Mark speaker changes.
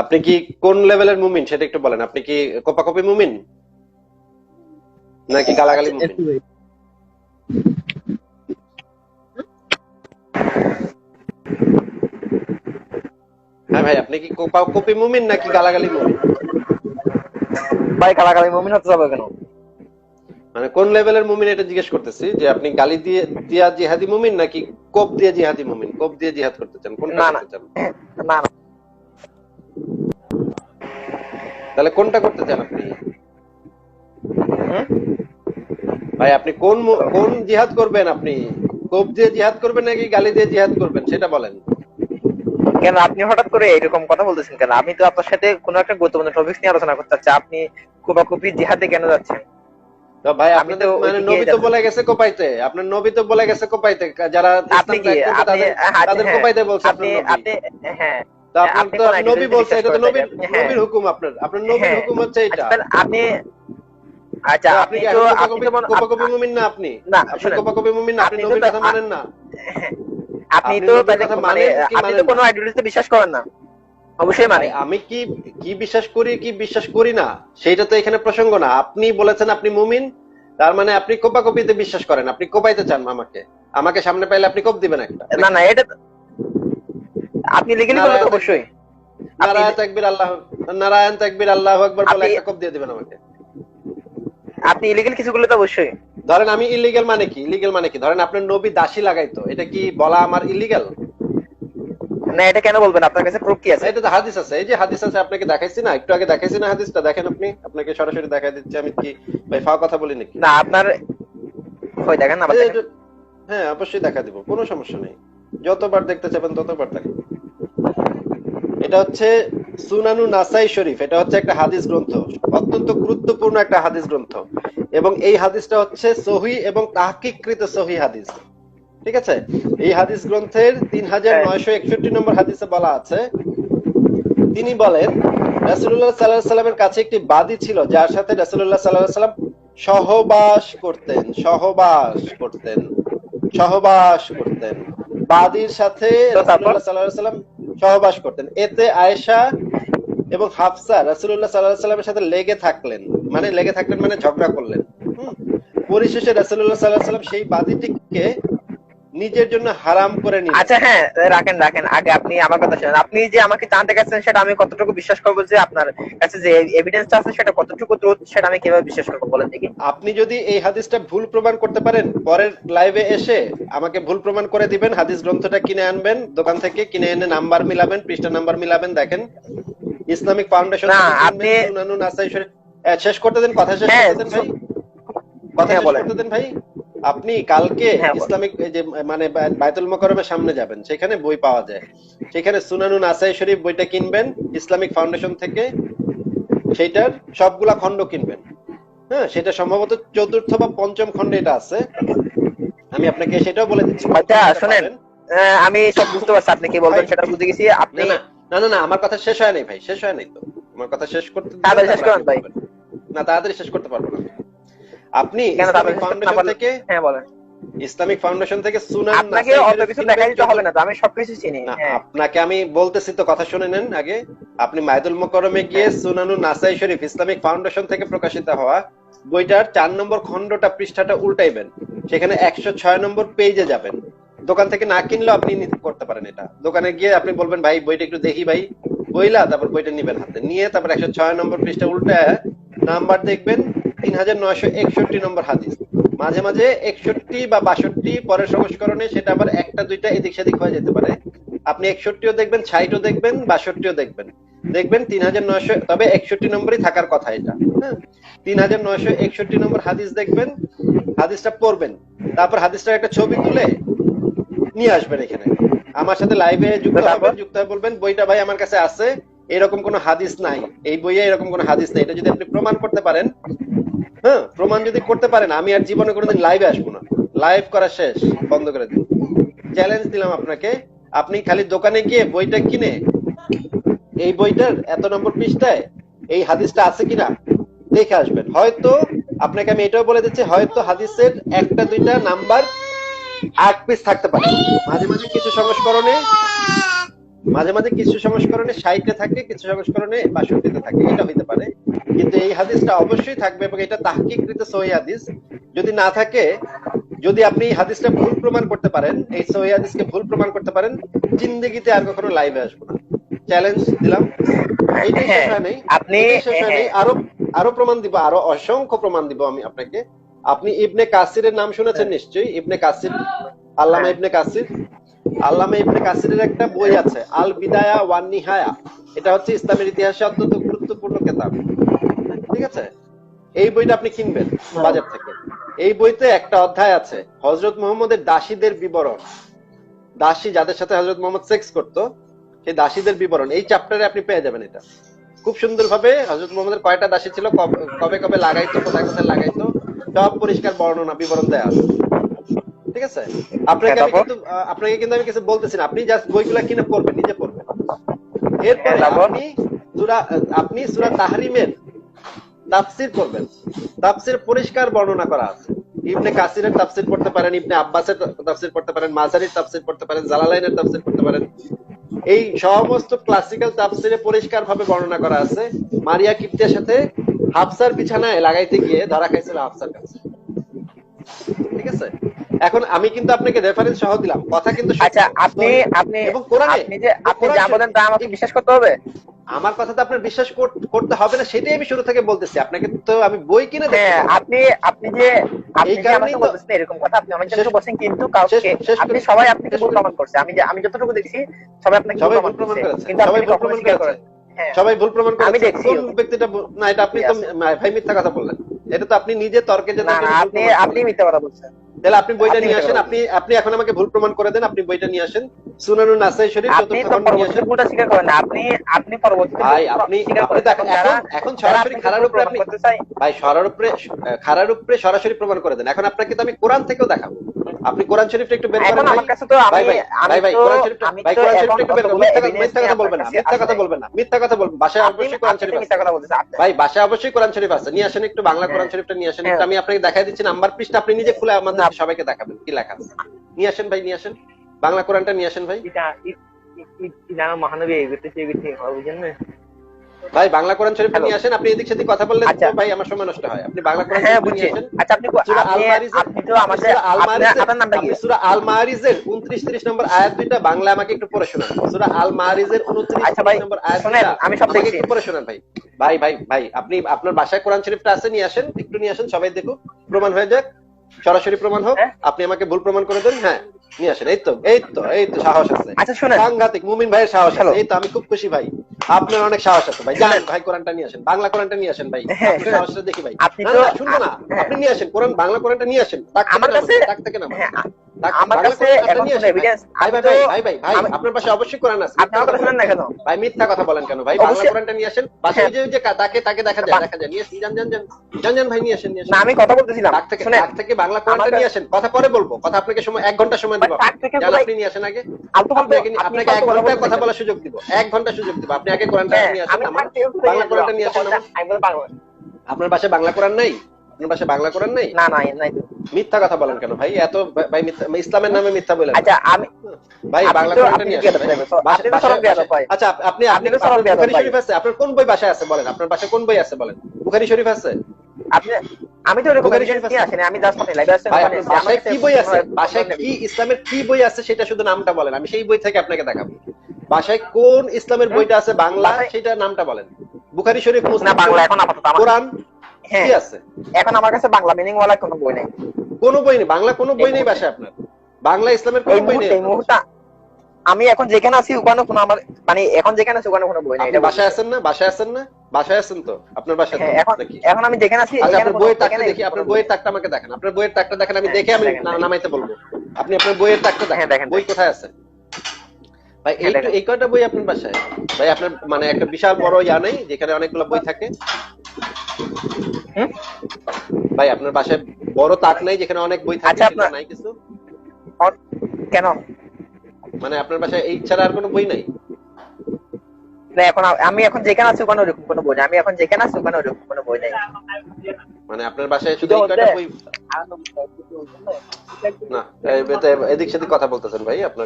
Speaker 1: আপনি কি কোন লেভেলের মুমিন? সেটা একটু বলেন। আপনি কি কোপাকপি মুমিন? নাকি গালাগালি মুমিন? হ্যাঁ ভাই আপনি কি কোপাকপি মুমিন নাকি গালাগালি মুমিন?
Speaker 2: ভাই কালাকালি মুমিন হতে যাবে কেন?
Speaker 1: মানে কোন লেভেলের মুমিন এটা জিজ্ঞেস করতেছি যে আপনি গালি দিয়ে দিয়া জিহাদি মুমিন নাকি কোপ দিয়ে জিহাদি মুমিন? কোপ দিয়ে জিহাদ করতে চান? কোনটা
Speaker 2: না, না। না।
Speaker 1: তাহলে কোনটা করতে চান আপনি? ভাই আপনি কোন কোন জিহাদ করবেন আপনি? কোপ দিয়ে জিহাদ করবেন নাকি গালি দিয়ে জিহাদ করবেন সেটা বলেন।
Speaker 2: কেন আপনি হঠাৎ করে এরকম কথা বলতেছেন কেন? আমি তো আপনার সাথে কোনো একটা গুরুত্বপূর্ণ টপিক নিয়ে আলোচনা করতে চাচ্ছি। আপনি কুপাকুপি জিহাদে কেন যাচ্ছেন?
Speaker 1: তো ভাই আপনাদের
Speaker 2: তো
Speaker 1: মানে নবী তো বলে গেছে কোপাইতে। আপনার নবী তো বলে গেছে কোপাইতে। যারা
Speaker 2: আপনি কি আপনি
Speaker 1: তাদের-
Speaker 2: হ্যাঁ, হ্যাঁ,
Speaker 1: কোপাইতে বলছে
Speaker 2: আপনি আপনি হ্যাঁ।
Speaker 1: নবী বলছে এটা তো নবীর?
Speaker 2: হ্যাঁ।
Speaker 1: নবীর হুকুম আপনার আপনার নবীর। হুকুম হচ্ছে এটা।
Speaker 2: আপনি আচ্ছা
Speaker 1: তো
Speaker 2: আপনি তো আপনি
Speaker 1: কোপাকপি-
Speaker 2: তো মনে-
Speaker 1: কোপাকপি মুমিন না আপনি?
Speaker 2: না,
Speaker 1: আপনি কোপাকপি মুমিন না আপনি
Speaker 2: আপনি
Speaker 1: নবীর কথা মানেন না।
Speaker 2: আপনি
Speaker 1: আপনি
Speaker 2: তো
Speaker 1: নবীর
Speaker 2: তাহলে
Speaker 1: কথা
Speaker 2: মানে আপনি তো কোনো আইডিওলজিতে বিশ্বাস করেন না। অবশ্যই মানে
Speaker 1: আমি কি কি বিশ্বাস করি কি বিশ্বাস করি না সেটা তো এখানে প্রসঙ্গ না। আপনি বলেছেন আপনি মুমিন তার মানে আপনি কোপাকপিতে বিশ্বাস করেন আপনি কোপাইতে চান আমাকে। আমাকে সামনে পাইলে আপনি কোপ দিবেন একটা।
Speaker 2: না না এটা তো- আপনি লিগেলি তো অবশ্যই।
Speaker 1: নারায়ণ তাকবীর আল্লাহ নারায়ণ তাকবীর আল্লাহ আকবার বলে একটা কোপ দিয়ে দিবেন আমাকে।
Speaker 2: আপনি ইলিগেল কিছু করলে তো অবশ্যই।
Speaker 1: ধরেন আমি ইলিগেল মানে কি? ইলিগেল মানে কি? ধরেন আপনার নবী দাসী লাগাইতো এটা কি বলা আমার ইলিগেল
Speaker 2: না এটা কেন বলবেন? আপনার কাছে প্রুফ কি আছে?
Speaker 1: এটা তো হাদিস আছে এই যে হাদিস আছে আপনাকে দেখাইছি না? একটু আগে দেখাইছি না হাদিসটা? দেখেন আপনি আপনাকে সরাসরি দেখাই দিচ্ছি আমি কি ভাই ফাও কথা বলি নাকি?
Speaker 2: না আপনার হয় দেখেন না
Speaker 1: হ্যাঁ অবশ্যই দেখা দিব কোনো সমস্যা নেই। যতবার দেখতে চাবেন ততবার দেখেন এটা হচ্ছে সুনানু নাসাই শরীফ এটা হচ্ছে একটা হাদিস গ্রন্থ অত্যন্ত গুরুত্বপূর্ণ একটা হাদিস গ্রন্থ। এবং এই হাদিসটা হচ্ছে সহি এবং তাহকিকৃত সহি হাদিস। ঠিক আছে? এই হাদিস গ্রন্থের তিন হাজার নয়শো একষট্টি নম্বর হাদিসে বলা আছে তিনি বলেন রাসুল্লাহ সাল্লাহ সাল্লামের কাছে একটি বাদী ছিল যার সাথে রাসুল্লাহ সাল্লাহ সাল্লাম সহবাস করতেন সহবাস করতেন সহবাস করতেন। বাদীর সাথে সাল্লাল্লাহু আলাইহি সাল্লাম সহবাস করতেন। এতে আয়েশা এবং হাফসা রাসুল্লাহ আলাইহি সাল্লামের সাথে লেগে থাকলেন। মানে লেগে থাকলেন মানে ঝগড়া করলেন। পরিশেষে রাসূলুল্লাহ সাল্লাল্লাহু আলাইহি সাল্লাম সেই বাদীটিকে নিজের জন্য হারাম করে নিলেন
Speaker 2: আচ্ছা হ্যাঁ রাখেন রাখেন। আগে আপনি আমার কথা শুনেন। আপনি যে আমাকে জানতে গেছেন সেটা আমি কতটুকু বিশ্বাস করব যে আপনার কাছে যে এভিডেন্সটা আছে সেটা কতটুকু ট্রুথ সেটা আমি কীভাবে বিশ্বাস করব বলেন দেখি।
Speaker 1: আপনি যদি এই হাদিসটা ভুল প্রমাণ করতে পারেন পরের লাইভে এসে আমাকে ভুল প্রমাণ করে দিবেন হাদিস গ্রন্থটা কিনে আনবেন দোকান থেকে কিনে এনে নাম্বার মিলাবেন পৃষ্ঠা নাম্বার মিলাবেন দেখেন। ইসলামিক ফাউন্ডেশন
Speaker 2: না, আপনি-
Speaker 1: শেষ করতে দেন কথা শেষ
Speaker 2: হ্যাঁ,
Speaker 1: করতে দেন ভাই। কথা
Speaker 2: বলেন।
Speaker 1: করতে দেন ভাই। আপনি কালকে
Speaker 2: হ্যাঁ,
Speaker 1: ইসলামিক যে মানে বা- বায়তুল মোকাররমের সামনে যাবেন। সেখানে বই পাওয়া যায়। সেখানে সুনানু নাসাই শরীফ বইটা কিনবেন ইসলামিক ফাউন্ডেশন থেকে। সেইটার সবগুলা খণ্ড কিনবেন। হ্যাঁ সেটা সম্ভবত চতুর্থ বা পঞ্চম খণ্ডে এটা আছে। আমি আপনাকে সেটাও বলে দিচ্ছি।
Speaker 2: আচ্ছা, শোনেন। আহ, আমি সব বুঝতে পারছি আপনি কি বলবেন সেটা বুঝে গেছি। আপনি
Speaker 1: না না না আমার কথা শেষ হয় নাই ভাই শেষ হয় নাই তো। আমার কথা শেষ করতে
Speaker 2: তাড়াতাড়ি শেষ করেন ভাই।
Speaker 1: না তাড়াতাড়ি শেষ করতে পারব না। আপনি ইসলামিক ফাউন্ডেশন থেকে
Speaker 2: হ্যাঁ বলেন।
Speaker 1: ইসলামিক ফাউন্ডেশন থেকে সুনান
Speaker 2: আপনাকে অত কিছু
Speaker 1: কিনবেন,
Speaker 2: দেখা দিতে হবে। না আমি সবকিছু চিনি হ্যাঁ।
Speaker 1: আপনাকে আমি বলতেছি তো কথা শুনে নেন আগে। আপনি মাইদুল মোকরমে গিয়ে সুনানু নাসাই শরীফ ইসলামিক ফাউন্ডেশন থেকে প্রকাশিত হওয়া বইটার চার নম্বর খণ্ডটা পৃষ্ঠাটা উল্টাইবেন। সেখানে একশো ছয় নম্বর পেজে যাবেন। দোকান থেকে না কিনলেও আপনি করতে পারেন এটা। দোকানে গিয়ে আপনি বলবেন ভাই বইটা একটু দেখি ভাই। বইলা তারপর বইটা নিবেন হাতে। নিয়ে তারপর একশো ছয় নম্বর পৃষ্ঠা উল্টায় নাম্বার দেখবেন। তিন হাজার নয়শো একষট্টি নম্বর হাদিস। মাঝে মাঝে একষট্টি বা বাষট্টি পরের সংস্করণে সেটা আবার একটা দুইটা এদিক সেদিক হয়ে যেতে পারে। আপনি একষট্টিও দেখবেন ষাটও দেখবেন বাষট্টিও দেখবেন। দেখবেন তিন হাজার নয়শো তবে একষট্টি নম্বরই থাকার কথা এটা হ্যাঁ? তিন হাজার নয়শো একষট্টি নম্বর হাদিস দেখবেন হাদিসটা পড়বেন তারপর হাদিসটার একটা ছবি তুলে নিয়ে আসবেন এখানে। আমার সাথে লাইভে যুক্ত হবেন যুক্ত হয়ে বলবেন বইটা ভাই আমার কাছে আছে এরকম কোনো হাদিস নাই। এই বইয়ে এরকম কোনো হাদিস নাই। এটা যদি আপনি প্রমাণ করতে পারেন হ্যাঁ প্রমাণ যদি করতে পারেন, আমি আর জীবনে কোনোদিন লাইভে আসব না। লাইভ করা শেষ, বন্ধ করে দিন। চ্যালেঞ্জ দিলাম আপনাকে, আপনি খালি দোকানে গিয়ে বইটা কিনে, এই বইটার এত নম্বর পৃষ্ঠায় এই হাদিসটা আছে কিনা দেখে আসবেন। হয়তো আপনাকে আমি এটাও বলে দিচ্ছি, হয়তো হাদিসের একটা, দুইটা নাম্বার আট পিস থাকতে পারে। মাঝে মাঝে কিছু সংস্করণে মাঝে মাঝে কিছু সংস্করণে ষাটে থাকে কিছু সংস্করণে বাষট্টিতে থাকে এটা হইতে পারে। কিন্তু এই হাদিসটা অবশ্যই থাকবে এবং এটা তাহকিকৃত সহি হাদিস। যদি না থাকে যদি আপনি এই হাদিসটা ভুল প্রমাণ করতে পারেন এই সহি হাদিসকে ভুল প্রমাণ করতে পারেন জিন্দগিতে আর কখনো লাইভে আসব না। চ্যালেঞ্জ দিলাম। এইটাই শেষ হয় নাই।
Speaker 2: আপনি
Speaker 1: হয়। আরও আরও প্রমাণ দিব আরও অসংখ্য প্রমাণ দিব আমি আপনাকে। আপনি ইবনে কাসিরের নাম শুনেছেন নিশ্চয়ই ইবনে কাসির আল্লামা ইবনে কাসির। আল্লামা ইবনে কাসিরের একটা বই আছে আল বিদায়া ওয়ান নিহায়া এটা হচ্ছে ইসলামের ইতিহাসে অত্যন্ত গুরুত্বপূর্ণ কেতাব। ঠিক আছে? এই বইটা আপনি কিনবেন বাজার থেকে। এই বইতে একটা অধ্যায় আছে হজরত মোহাম্মদের দাসীদের বিবরণ। দাসী যাদের সাথে হজরত মোহাম্মদ সেক্স করতো, সেই দাসীদের বিবরণ। এই চ্যাপ্টারে আপনি পেয়ে যাবেন এটা। খুব সুন্দরভাবে হজরত মোহাম্মদের কয়টা দাসী ছিল কবে- কবে লাগাইতো, কোথায় কোথায় লাগাইতো, সব পরিষ্কার বর্ণনা, বিবরণ দেয়া আছে। ঠিক আছে? আপনাকে আমি কিন্তু আপনাকে কিন্তু আমি কিছু বলতেছি না। আপনি জাস্ট বইগুলা কিনে পড়বেন নিজে পড়বেন। এরপরে আপনি সূরা আপনি সূরা তাহরিমের তাফসীর করবেন তাফসীর পরিষ্কার বর্ণনা করা আছে। ইবনে কাসিরের তাফসীর পড়তে পারেন ইবনে আব্বাসের তাফসীর পড়তে পারেন মাজারির তাফসীর পড়তে পারেন জালালাইনের তাফসীর পড়তে পারেন। এই সমস্ত ক্লাসিক্যাল তাফসিরে পরিষ্কার ভাবে বর্ণনা করা আছে। মারিয়া কিপ্তের সাথে হাফসার বিছানায় লাগাইতে গিয়ে ধরা খাইছিল হাফসার কাছে। ঠিক আছে? এখন আমি কিন্তু আপনাকে রেফারেন্স সহ দিলাম। কথা কিন্তু
Speaker 2: আচ্ছা আপনি আপনি
Speaker 1: এবং কোরআনে
Speaker 2: আপনি যে আপনি যা বলেন তা আমাকে বিশ্বাস করতে হবে?
Speaker 1: আমার কথা তো আপনার বিশ্বাস করতে হবে না সেটাই আমি শুরু থেকে বলতেছি। আপনাকে তো আমি বই কিনে
Speaker 2: হ্যাঁ আপনি আপনি যে আপনি যে আমাকে বলতেছেন এরকম কথা আপনি অনেক কিছু বলছেন কিন্তু কাউকে আপনি সবাই আপনাকে ভুল প্রমাণ করছে। আমি যে আমি যতটুকু দেখছি সবাই আপনাকে ভুল প্রমাণ করছে। কিন্তু আপনি
Speaker 1: ভুল প্রমাণ
Speaker 2: করেন হ্যাঁ।
Speaker 1: সবাই ভুল প্রমাণ
Speaker 2: আমি দেখছি।
Speaker 1: কোন ব্যক্তিটা না এটা আপনি তো ভাই মিথ্যা কথা বললেন। এটা তো আপনি নিজে তর্কে যে
Speaker 2: না আপনি আপনি মিথ্যা কথা বলছেন।
Speaker 1: তাহলে আপনি বইটা নিয়ে আসেন আপনি আপনি এখন আমাকে ভুল প্রমাণ করে দেন আপনি বইটা নিয়ে আসেন। সুনানুন নাসাই শরীফ চতুর্থ খণ্ড নিয়ে আসেন।
Speaker 2: ভুলটা স্বীকার করেন না। আপনি আপনি পরবর্তীতে
Speaker 1: ভাই আপনি আপনি তো
Speaker 2: এখন
Speaker 1: এখন সরাসরি খারার উপরে আপনি ভাই সরার উপরে খারার উপরে সরাসরি প্রমাণ করে দেন। এখন আপনাকে তো আমি কোরআন থেকেও দেখাবো। আপনি কোরআন শরীফটা একটু বের করেন
Speaker 2: আমার কাছে তো আমি
Speaker 1: ভাই ভাই
Speaker 2: আমি
Speaker 1: ভাই ভাই কোরআন শরীফটা ভাই কোরআন শরীফটা একটু বের করেন। মিথ্যা কথা মিথ্যা কথা বলবেন না মিথ্যা কথা বলবেন না। মিথ্যা কথা বলবেন বাসায়
Speaker 2: আপনি
Speaker 1: অবশ্যই কোরআন শরীফ
Speaker 2: মিথ্যা
Speaker 1: আছে।
Speaker 2: কথা বলতেছেন
Speaker 1: ভাই বাসায় অবশ্যই কোরআন শরীফ আছে। নিয়ে আসেন একটু বাংলা কোরআন শরীফটা নিয়ে আসেন। একটু আমি আপনাকে দেখাই দিচ্ছি নাম্বার পৃষ্ঠা আপনি নিজে খুলে আমাদের। সবাইকে দেখাবেন কি লেখা আছে? নিয়ে আসেন ভাই নিয়ে আসেন। বাংলা কোরআনটা নিয়ে আসেন ভাই।
Speaker 2: মহানবী
Speaker 1: ভাই বাংলা কোরআন
Speaker 2: Hello.
Speaker 1: নিয়ে আসেন আপনি এদিক সেদিক কথা বললে
Speaker 2: আচ্ছা।
Speaker 1: ভাই আমার সময় নষ্ট হয়। আপনি বাংলা কোরআন
Speaker 2: হ্যাঁ বুঝছি। আচ্ছা আপনি
Speaker 1: সূরা আল-মারিজের-
Speaker 2: আপনি তো আমাদের আপনার আপনার নামটা কি?
Speaker 1: সূরা আল মারিজের 29 30 নম্বর আয়াত দুইটা বাংলা আমাকে একটু পড়ে শোনান। সূরা আল মারিজের 29
Speaker 2: আচ্ছা ভাই,
Speaker 1: নম্বর আয়াত
Speaker 2: শোনেন, আমি সব দেখছি।
Speaker 1: একটু পড়ে শোনান ভাই। ভাই ভাই ভাই আপনি আপনার বাসায় কোরআন শরীফটা আছে নিয়ে আসেন একটু নিয়ে আসেন সবাই দেখুক প্রমাণ হয়ে যাক। সরাসরি প্রমাণ হোক
Speaker 2: হ্যাঁ।
Speaker 1: আপনি আমাকে ভুল প্রমাণ করে দেন হ্যাঁ নিয়ে আসেন এইতো এইতো এইতো এই তো সাহস আছে।
Speaker 2: আচ্ছা শুনেন।
Speaker 1: সাংঘাতিক মুমিন ভাইয়ের সাহস আছে
Speaker 2: এইতো
Speaker 1: এই তো আমি খুব খুশি ভাই। আপনার অনেক সাহস আছে ভাই জানেন ভাই কোরআনটা নিয়ে আসেন বাংলা কোরআনটা নিয়ে আসেন ভাই।
Speaker 2: হ্যাঁ,
Speaker 1: সাহসটা দেখি ভাই।
Speaker 2: আপনি
Speaker 1: না
Speaker 2: তো-
Speaker 1: শুনুন শুনব না।
Speaker 2: হ্যাঁ।
Speaker 1: আপনি নিয়ে আসেন কোরআন বাংলা কোরআনটা নিয়ে আসেন।
Speaker 2: আমার কাছে-
Speaker 1: ডাক থেকে নামান।
Speaker 2: আমার কাছে এখন কোনো
Speaker 1: ভাই ভাই ভাই আপনার পাশে অবশ্যই কোরআন আছে।
Speaker 2: আপনি আমাকে শুনেন না কেন?
Speaker 1: ভাই মিথ্যা কথা বলেন কেন? ভাই বাংলা কোরআনটা নিয়ে আসেন। পাশে। যে যে তাকে তাকে দেখা যায় দেখা যায়। নিয়ে আসেন জান জান জান জান জান ভাই নিয়ে আসেন নিয়ে আসেন।
Speaker 2: না আমি কথা বলতেছিলাম।
Speaker 1: তাক থেকে
Speaker 2: শুনেন।
Speaker 1: থেকে বাংলা কোরআনটা নিয়ে আসেন। কথা পরে বলব। কথা আপনাকে সময় এক ঘণ্টা সময় দিব। জান আপনি নিয়ে আসেন আগে আপনাকে আপনাকে এক
Speaker 2: ঘণ্টা
Speaker 1: কথা বলার সুযোগ দিব। এক ঘণ্টা সুযোগ দিব। আপনি আগে কোরআনটা
Speaker 2: হ্যাঁ,
Speaker 1: নিয়ে আসেন আমার। বাংলা কোরআনটা নিয়ে আসেন আমার। আপনার বাসায় বাংলা কোরআন নাই? আপনার বাংলা কোরআন নাই?
Speaker 2: না না নাই।
Speaker 1: মিথ্যা কথা বলেন কেন ভাই? এত ভাই ইসলামের নামে মিথ্যা বলেন।
Speaker 2: আচ্ছা আমি
Speaker 1: ভাই বাংলা
Speaker 2: তো-
Speaker 1: কোরআনটা নিয়ে
Speaker 2: কি
Speaker 1: আসেন
Speaker 2: করতে
Speaker 1: ভাই।
Speaker 2: চাইবেন?
Speaker 1: বাসা-
Speaker 2: আপনি তো
Speaker 1: বাসায়-
Speaker 2: সরল বেয়াদব ভাই।
Speaker 1: আচ্ছা আপনি আপনি বুখারী শরীফ আছে? আপনার কোন বই বাসায় আছে বলেন? আপনার বাসায় কোন বই আছে বলেন? বুখারী শরীফ আছে?
Speaker 2: আপনি আমি তো এরকম। আসিনি আমি জাস্ট মানে লাইভে আসছি
Speaker 1: বাসায় কি বই আছে? বাসায় কি ইসলামের কি বই আছে সেটা শুধু নামটা বলেন। আমি সেই বই থেকে আপনাকে দেখাবো। বাসায় কোন ইসলামের বইটা আছে? বাংলা সেটা নামটা বলেন। বুখারী শরীফ
Speaker 2: না
Speaker 1: মুসলিম
Speaker 2: বাংলা এখন আপাতত
Speaker 1: কোরআন কি আছে?
Speaker 2: এখন আমার কাছে বাংলা মিনিং ওয়ালা কোনো বই নেই।
Speaker 1: কোনো বই নেই বাংলা কোনো বই নেই বাসায় আপনার। বাংলা ইসলামের কোনো বই নেই
Speaker 2: আমি এখন যেখানে আছি ওখানে কোনো আমার মানে এখন যেখানে আছি ওখানে কোনো বই নেই। এটা
Speaker 1: বাসায় আছেন না? বাসায় আছেন না? বাসায় আছেন তো? আপনার বাসায়
Speaker 2: হ্যাঁ এখন এখন আমি যেখানে আছি
Speaker 1: আচ্ছা আপনার বইয়ের তাকটা দেখি আপনার বইয়ের তাকটা আমাকে দেখেন। আপনার বইয়ের তাকটা দেখেন আমি
Speaker 2: হ্যাঁ,
Speaker 1: দেখে আমি। নামাইতে বলব। আপনি আপনার বইয়ের তাকটা
Speaker 2: হ্যাঁ,
Speaker 1: দেখেন
Speaker 2: দেখেন,
Speaker 1: বই কোথায় আছে? ভাই এই
Speaker 2: হ্যাঁ।
Speaker 1: এই কয়টা বই আপনার বাসায়? ভাই আপনার মানে একটা বিশাল বড় ইয়া নেই যেখানে অনেকগুলো বই থাকে? ভাই আপনার বাসায় বড় তাক নেই যেখানে অনেক বই থাকে
Speaker 2: আচ্ছা, আপনার-
Speaker 1: নাই কিছু?
Speaker 2: কেন?
Speaker 1: মানে আপনার বাসায় এই ছাড়া আর কোনো বই নাই?
Speaker 2: না এখন আমি এখন যেখানে আছি ওখানে ওরকম কোনো বই নেই। আমি এখন যেখানে আছি ওখানে ওরকম কোনো বই নেই।
Speaker 1: মানে আপনার বাসায় শুধু কয়টা বই? না এদিক সেদিক কথা বলতেছেন ভাই আপনার